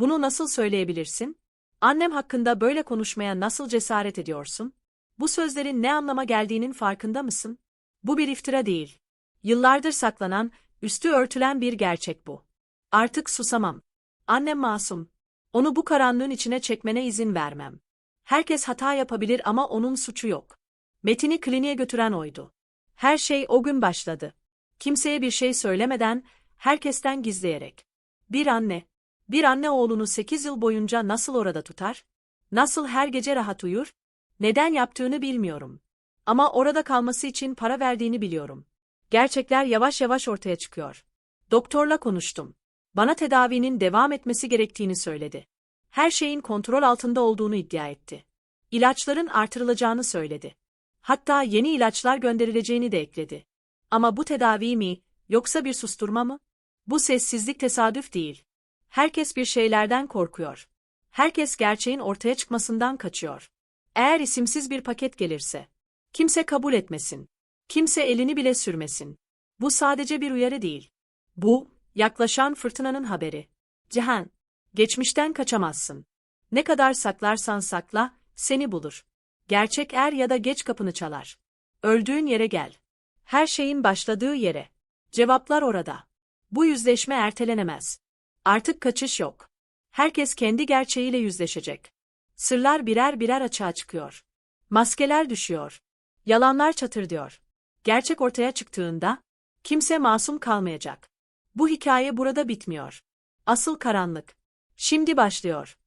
Bunu nasıl söyleyebilirsin? Annem hakkında böyle konuşmaya nasıl cesaret ediyorsun? Bu sözlerin ne anlama geldiğinin farkında mısın? Bu bir iftira değil. Yıllardır saklanan, üstü örtülen bir gerçek bu. Artık susamam. Annem masum. Onu bu karanlığın içine çekmene izin vermem. Herkes hata yapabilir ama onun suçu yok. Metin'i kliniğe götüren oydu. Her şey o gün başladı. Kimseye bir şey söylemeden, herkesten gizleyerek. Bir anne, bir anne oğlunu sekiz yıl boyunca nasıl orada tutar? Nasıl her gece rahat uyur? Neden yaptığını bilmiyorum. Ama orada kalması için para verdiğini biliyorum. Gerçekler yavaş yavaş ortaya çıkıyor. Doktorla konuştum. Bana tedavinin devam etmesi gerektiğini söyledi. Her şeyin kontrol altında olduğunu iddia etti. İlaçların artırılacağını söyledi. Hatta yeni ilaçlar gönderileceğini de ekledi. Ama bu tedavi mi, yoksa bir susturma mı? Bu sessizlik tesadüf değil. Herkes bir şeylerden korkuyor. Herkes gerçeğin ortaya çıkmasından kaçıyor. Eğer isimsiz bir paket gelirse, kimse kabul etmesin. Kimse elini bile sürmesin. Bu sadece bir uyarı değil. Bu, yaklaşan fırtınanın haberi. Cihan, geçmişten kaçamazsın. Ne kadar saklarsan sakla, seni bulur. Gerçek er ya da geç kapını çalar. Öldüğün yere gel. Her şeyin başladığı yere. Cevaplar orada. Bu yüzleşme ertelenemez. Artık kaçış yok. Herkes kendi gerçeğiyle yüzleşecek. Sırlar birer birer açığa çıkıyor. Maskeler düşüyor. Yalanlar çatırdıyor. Gerçek ortaya çıktığında, kimse masum kalmayacak. Bu hikaye burada bitmiyor. Asıl karanlık. Şimdi başlıyor.